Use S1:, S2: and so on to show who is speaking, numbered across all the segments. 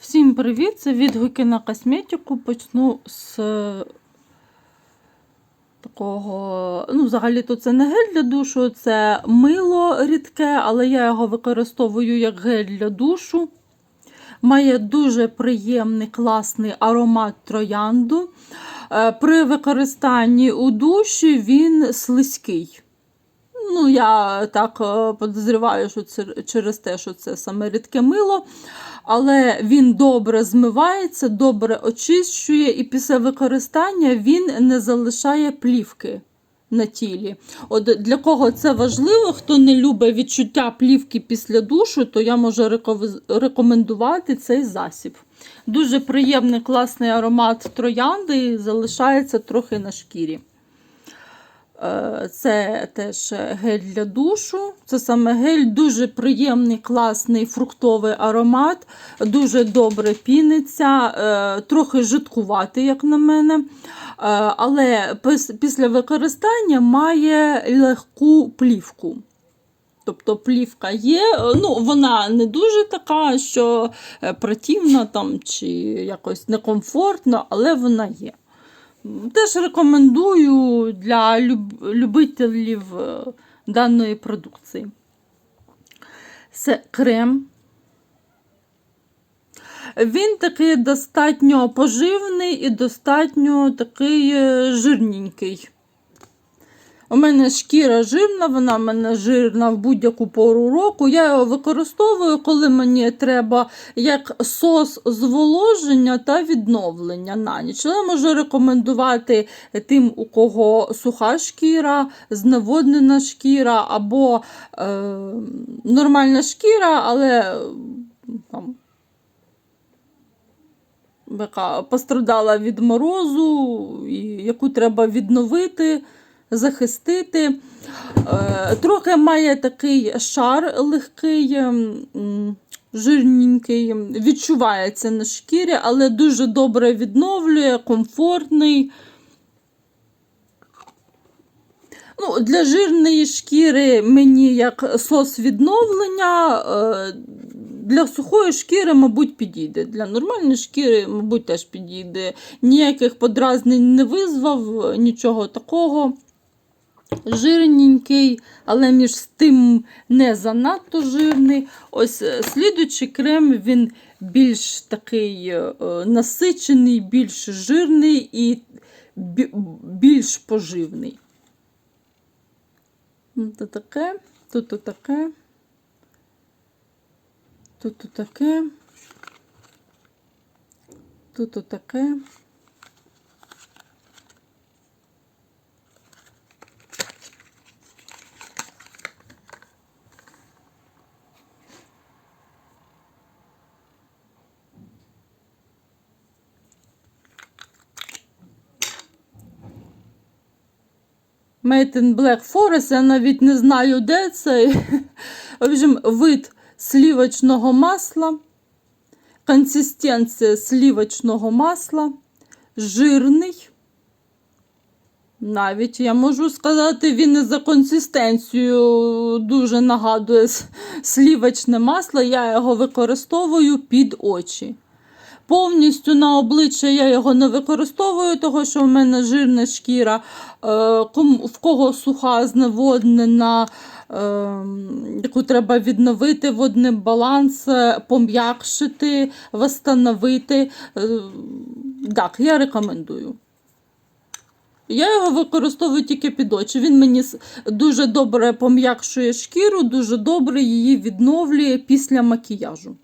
S1: Всім привіт! Це відгуки на косметику. Почну з е, такого. Ну, взагалі то це не гель для душу, це мило рідке, але я його використовую як гель для душу. Має дуже приємний класний аромат троянду. Е, При використанні у душі він слизький. Ну, я так е, подозріваю, що це через те, що це саме рідке мило. Але він добре змивається, добре очищує, і після використання він не залишає плівки на тілі. От Для кого це важливо, хто не любить відчуття плівки після душу, то я можу рекомендувати цей засіб. Дуже приємний класний аромат троянди і залишається трохи на шкірі. Е, Це теж гель для душу. Це саме гель, дуже приємний, класний фруктовий аромат, дуже добре піниться, е, трохи жидкуватий, як на мене. Е, Але після використання має легку плівку. Тобто плівка є, ну вона не дуже така, що противна там, чи якось некомфортно, але вона є. Теж рекомендую для люб- любителів е, даної продукції. Це крем. Він такий достатньо поживний і достатньо такий е, жирненький. У мене шкіра жирна, вона в мене жирна в будь-яку пору року. Я його використовую, коли мені треба як сос зволоження та відновлення на ніч. Але можу рекомендувати тим, у кого суха шкіра, зневоднена шкіра або е, нормальна шкіра, але там, яка пострадала від морозу, і яку треба відновити захистити. Е, Трохи має такий шар легкий, жирненький, відчувається на шкірі, але дуже добре відновлює, комфортний. Ну, Для жирної шкіри мені як сос відновлення. е, Для сухої шкіри, мабуть, підійде. Для нормальної шкіри, мабуть, теж підійде. Ніяких подразнень не визвав, нічого такого жирненький, але між тим не занадто жирний. Ось е, слідуючий крем він більш такий е, насичений, більш жирний і більш поживний. Тут таке, тут таке, тут таке, тут таке. Made in Black Forest, я навіть не знаю, де це. Общем, вид слівочного масла, консистенція слівочного масла, жирний. Навіть я можу сказати, він і за консистенцією дуже нагадує слівочне масло. Я його використовую під очі. Повністю на обличчя я його не використовую, тому що в мене жирна шкіра, е, в кого суха, зневоднена, е, яку треба відновити водний баланс, е, пом'якшити, восстановити. Так, я рекомендую. Я його використовую тільки під очі. Він мені дуже добре пом'якшує шкіру, дуже добре її відновлює після макіяжу.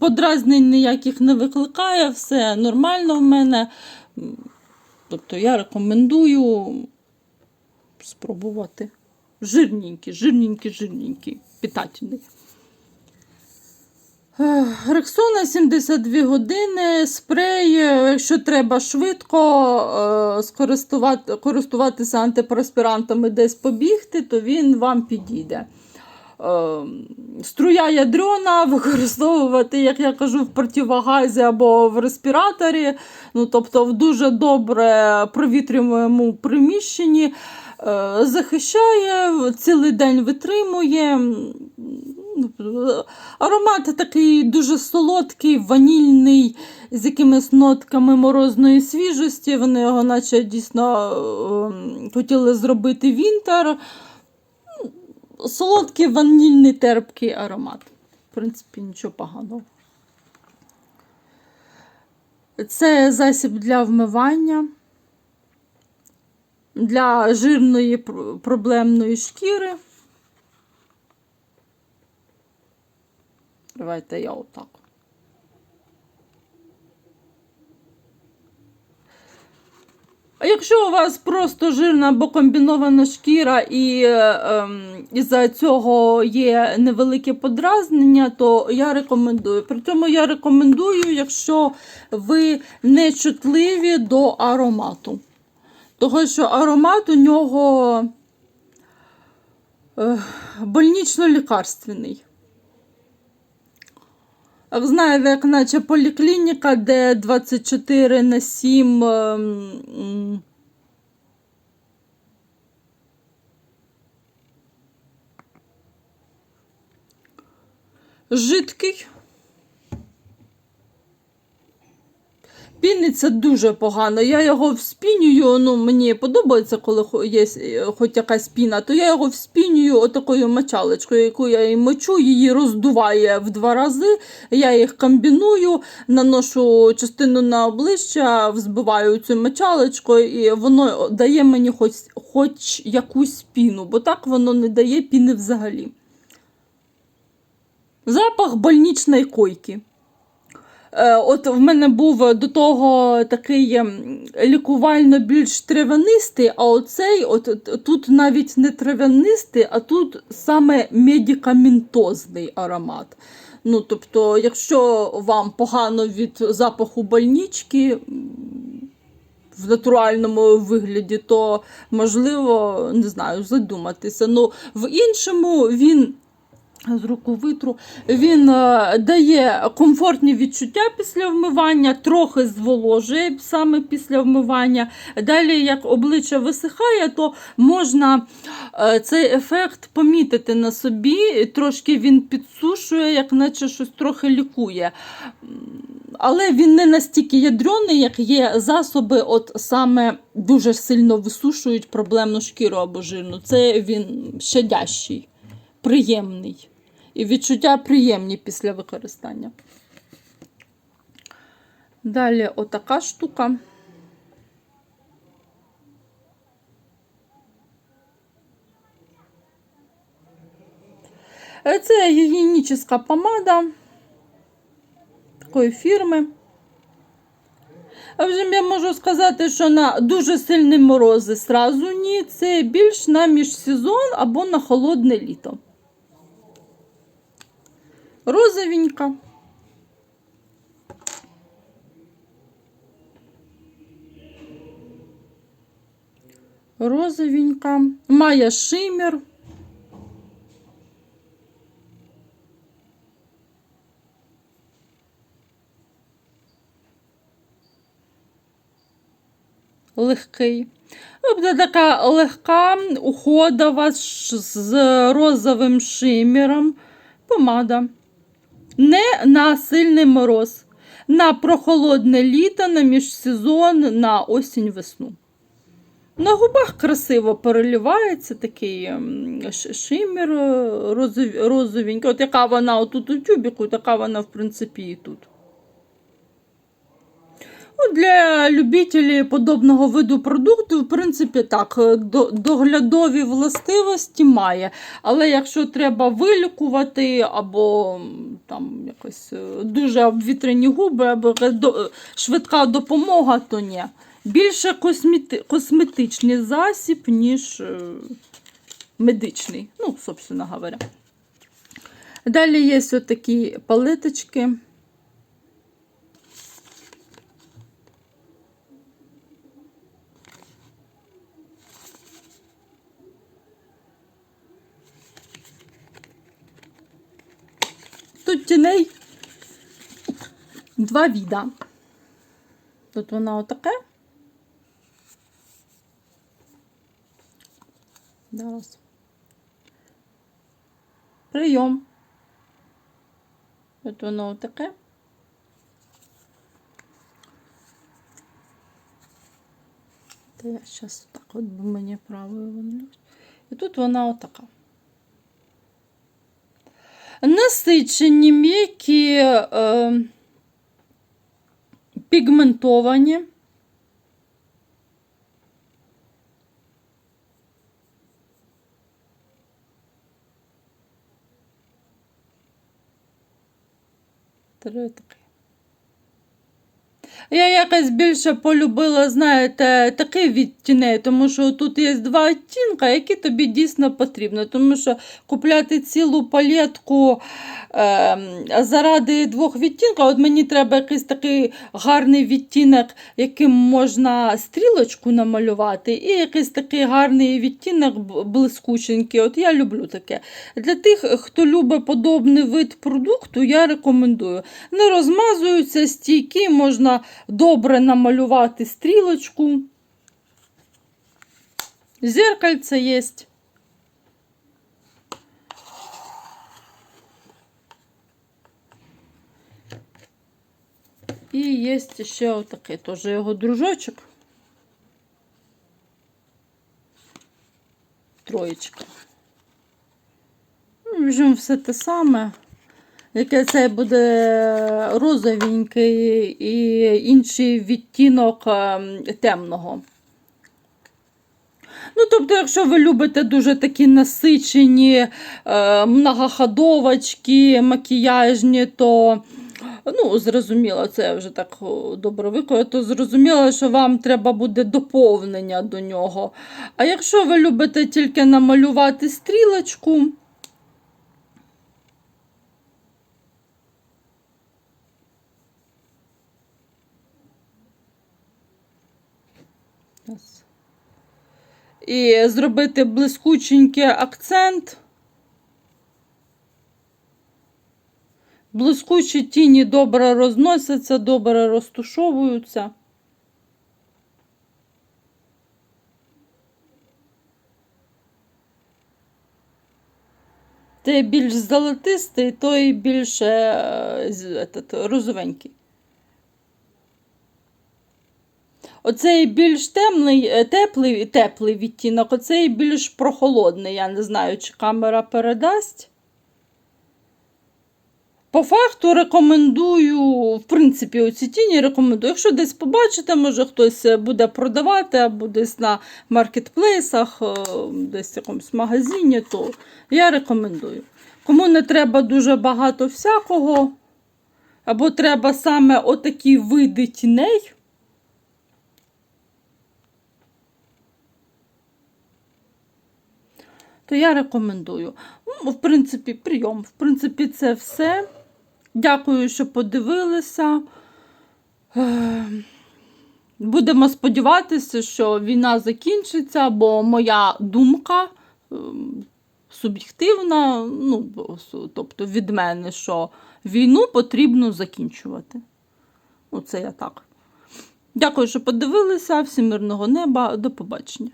S1: Подразнень ніяких не викликає, все нормально в мене. Тобто я рекомендую спробувати. Жирненький, жирненький, жирненький, питательний. Рексона 72 години, спрей, якщо треба швидко е, користуватися антипроспірантами десь побігти, то він вам підійде. Е, Струя ядрена використовувати, як я кажу, в противогазі або в респіраторі, ну, тобто в дуже добре провітрюємому приміщенні, е, захищає, цілий день витримує. Аромат такий дуже солодкий, ванільний, з якимись нотками морозної свіжості. Вони його наче дійсно ем, хотіли зробити вінтер. Солодкий ванільний терпкий аромат. В принципі, нічого поганого. Це засіб для вмивання, для жирної проблемної шкіри. Давайте я отак. А якщо у вас просто жирна або комбінована шкіра і е, із-за цього є невелике подразнення, то я рекомендую. При цьому я рекомендую, якщо ви не чутливі до аромату. Того, що аромат у нього е, Як знаєте, як наче поліклініка, де 24 на 7 ем, жидкий. Піниться дуже погано. Я його вспінюю. Ну, мені подобається, коли є е, хоч якась піна, то я його вспінюю отакою мочалочкою, яку я і мочу, її роздуває в два рази. Я їх комбіную, наношу частину на обличчя, взбиваю цю мочалочкою, і воно дає мені хоч, хоч якусь піну, бо так воно не дає піни взагалі. Запах больничної койки. Е, От в мене був до того такий ем, лікувально більш травянистий, а оцей от тут навіть не травянистий, а тут саме медикаментозний аромат. Ну, тобто, якщо вам погано від запаху больнички в натуральному вигляді, то можливо, не знаю, задуматися. Ну, в іншому він з руку витру. Він е, дає комфортні відчуття після вмивання, трохи зволожує саме після вмивання. Далі, як обличчя висихає, то можна е, цей ефект помітити на собі. Трошки він підсушує, як наче щось трохи лікує. Але він не настільки ядрений, як є засоби, от саме дуже сильно висушують проблемну шкіру або жирну. Це він щадящий, приємний. І відчуття приємні після використання. Далі отака штука. Е, Це гігієнічна помада такої фірми. А вже я можу сказати, що на дуже сильні морози сразу ні. Це більш на міжсезон або на холодне літо. Розовенька. Розовенька. Має шимер. Легкий. Тобто така легка, уходова з розовим шимером. Помада. Не на сильний мороз, на прохолодне літо, на міжсезон, на осінь весну. На губах красиво переливається такий ем, шимір е, розовенький. От яка вона отут у тюбіку, така вона, в принципі, і тут. Ну, Для любителів подобного виду продукту, в принципі, так, е, доглядові властивості має. Але якщо треба вилікувати, або там якось е, дуже обвітрені губи, або швидка допомога, то ні. Більше космети- косметичний засіб, ніж е, медичний. Ну, собственно говоря. Далі є ось такі палеточки. Тут тіней два віда. Тут вона отаке. Зараз. Прийом. От воно таке. Та зараз так от бо мені правою воно. І тут вона отака. Насичені, м'які, е, пігментовані. Три такі. Я якось більше полюбила, знаєте, такий відтіней, тому що тут є два відтінка, які тобі дійсно потрібно. Тому що купляти цілу палетку е, заради двох відтінків, от мені треба якийсь такий гарний відтінок, яким можна стрілочку намалювати, і якийсь такий гарний відтінок блискученький. От я люблю таке. Для тих, хто любить подобний вид продукту, я рекомендую. Не розмазуються стійкі, можна добре намалювати стрілочку. Зеркальце є. І є ще отакий теж його дружочок. Троєчка. Ну, Вже все те саме. Яке це буде розовенький і інший відтінок ем, темного. Ну, тобто, якщо ви любите дуже такі насичені е, многоходовочки, макіяжні, то ну, зрозуміло, це я вже так о, добре викою, то зрозуміло, що вам треба буде доповнення до нього. А якщо ви любите тільки намалювати стрілочку, І зробити блискученький акцент. Блискучі тіні добре розносяться, добре розтушовуються. Той більш золотистий, той більш е, з- етот, розовенький. Оцей більш темний, е, теплий, теплий відтінок, оцей більш прохолодний. Я не знаю, чи камера передасть. По факту рекомендую, в принципі, оці тіні рекомендую. Якщо десь побачите, може хтось буде продавати, або десь на маркетплейсах, е, десь в якомусь магазині, то я рекомендую. Кому не треба дуже багато всякого, або треба саме отакі види тіней. То я рекомендую. Ну, в принципі, прийом. В принципі, це все. Дякую, що подивилися. Е, Будемо сподіватися, що війна закінчиться, бо моя думка ем, суб'єктивна, ну, тобто від мене, що війну потрібно закінчувати. Оце я так. Дякую, що подивилися. Всім мирного неба. До побачення.